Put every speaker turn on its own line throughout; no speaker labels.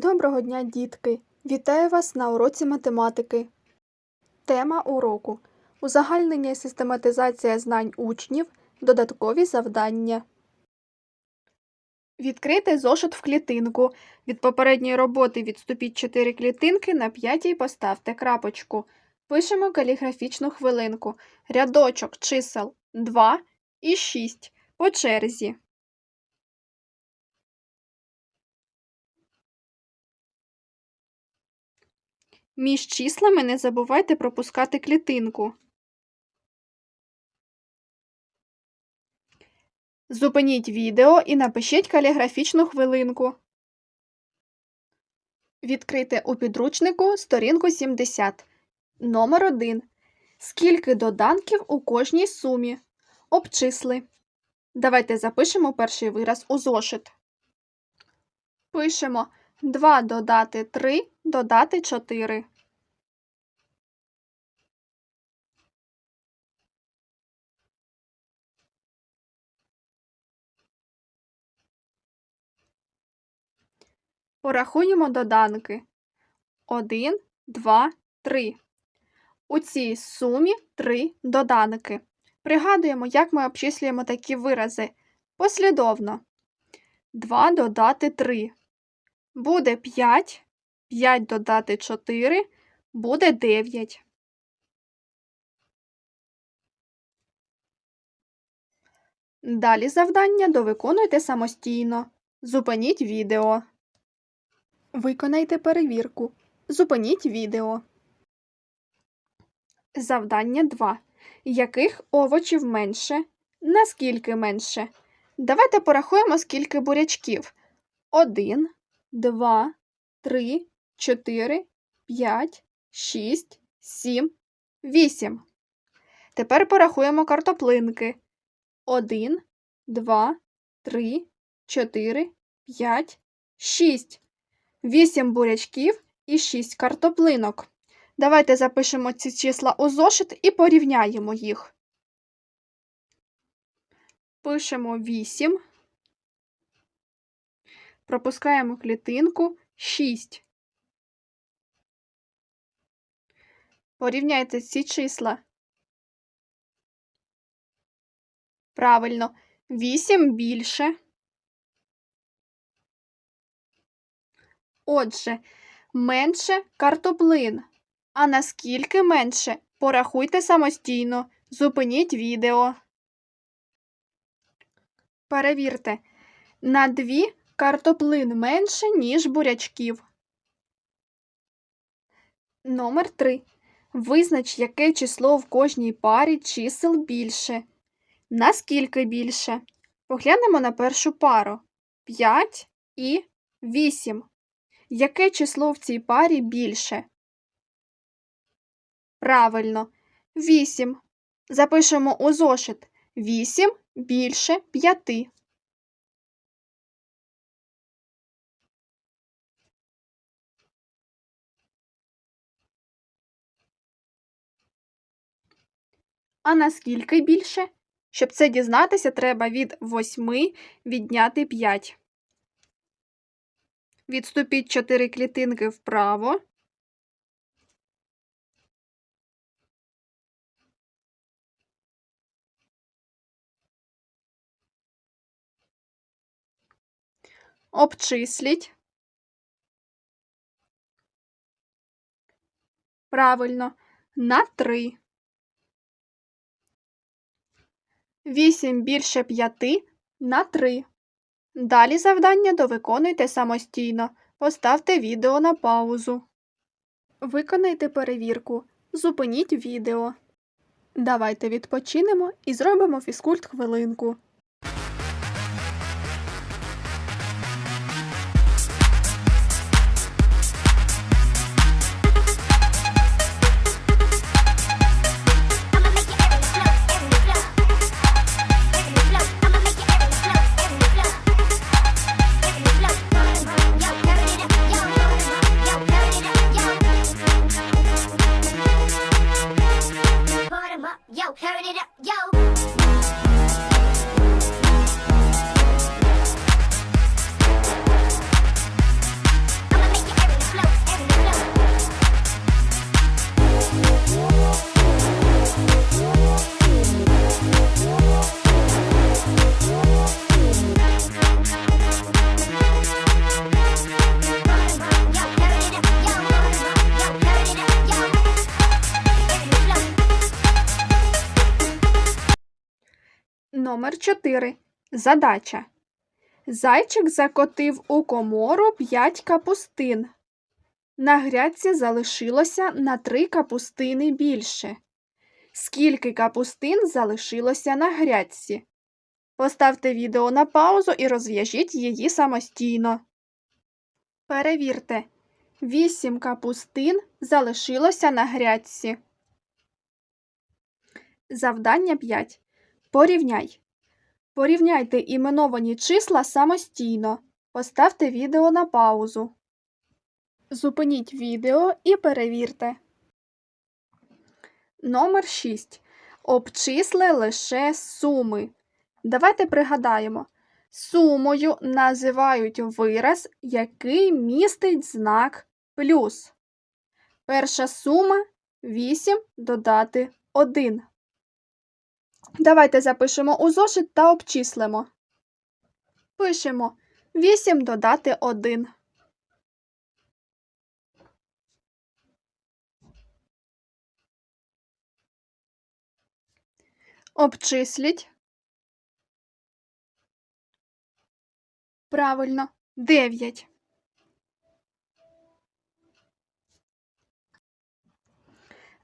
Доброго дня, дітки! Вітаю вас на уроці математики. Тема уроку Узагальнення і систематизація знань учнів. Додаткові завдання. Відкрийте зошит в клітинку. Від попередньої роботи відступіть 4 клітинки, на п'ятій поставте крапочку. Пишемо каліграфічну хвилинку. Рядочок чисел 2 і 6 по черзі. Між числами не забувайте пропускати клітинку. Зупиніть відео і напишіть каліграфічну хвилинку. Відкрийте у підручнику сторінку 70. Номер 1. Скільки доданків у кожній сумі? Обчисли. Давайте запишемо перший вираз у зошит. Пишемо 2 додати 3 додати 4. Порахуємо доданки. 1, 2, 3. У цій сумі 3 доданки. Пригадуємо, як ми обчислюємо такі вирази. Послідовно. 2 додати 3. Буде 5. 5 додати 4 буде 9. Далі завдання довиконуйте самостійно. Зупиніть відео. Виконайте перевірку. Зупиніть відео. Завдання 2. Яких овочів менше? Наскільки менше? Давайте порахуємо, скільки бурячків. 1, 2, 3, 4, 5, 6, 7, 8. Тепер порахуємо картоплинки. 1, 2, 3, 4, 5, 6. 8 бурячків і 6 картоплинок. Давайте запишемо ці числа у зошит і порівняємо їх. Пишемо 8. Пропускаємо клітинку 6. Порівняйте ці числа. Правильно, 8 більше. Отже, менше картоплин. А наскільки менше? Порахуйте самостійно. Зупиніть відео. Перевірте. На дві картоплин менше, ніж бурячків. Номер 3. Визнач, яке число в кожній парі чисел більше. Наскільки більше? Поглянемо на першу пару. 5 і 8. Яке число в цій парі більше? Правильно. 8. Запишемо у зошит. 8 більше 5. А наскільки більше? Щоб це дізнатися, треба від 8 відняти 5. Відступіть 4 клітинки вправо. Обчисліть. Правильно, на 3. 8 більше 5 на 3. Далі завдання довиконуйте самостійно. Поставте відео на паузу. Виконайте перевірку. Зупиніть відео. Давайте відпочинемо і зробимо фізкульт хвилинку. Номер 4. Задача. Зайчик закотив у комору 5 капустин. На грядці залишилося на 3 капустини більше. Скільки капустин залишилося на грядці? Поставте відео на паузу і розв'яжіть її самостійно. Перевірте. 8 капустин залишилося на грядці. Завдання 5. Порівняй. Порівняйте іменовані числа самостійно. Поставте відео на паузу. Зупиніть відео і перевірте. Номер 6. Обчисли лише суми. Давайте пригадаємо. Сумою називають вираз, який містить знак плюс. Перша сума 8 додати 1. Давайте запишемо у зошит та обчислимо. Пишемо 8 додати 1. Обчисліть. Правильно, 9.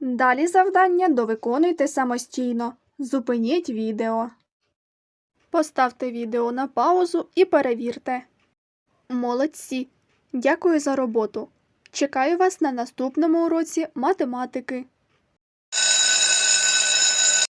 Далі завдання довиконуйте самостійно. Зупиніть відео. Поставте відео на паузу і перевірте. Молодці! Дякую за роботу. Чекаю вас на наступному уроці математики.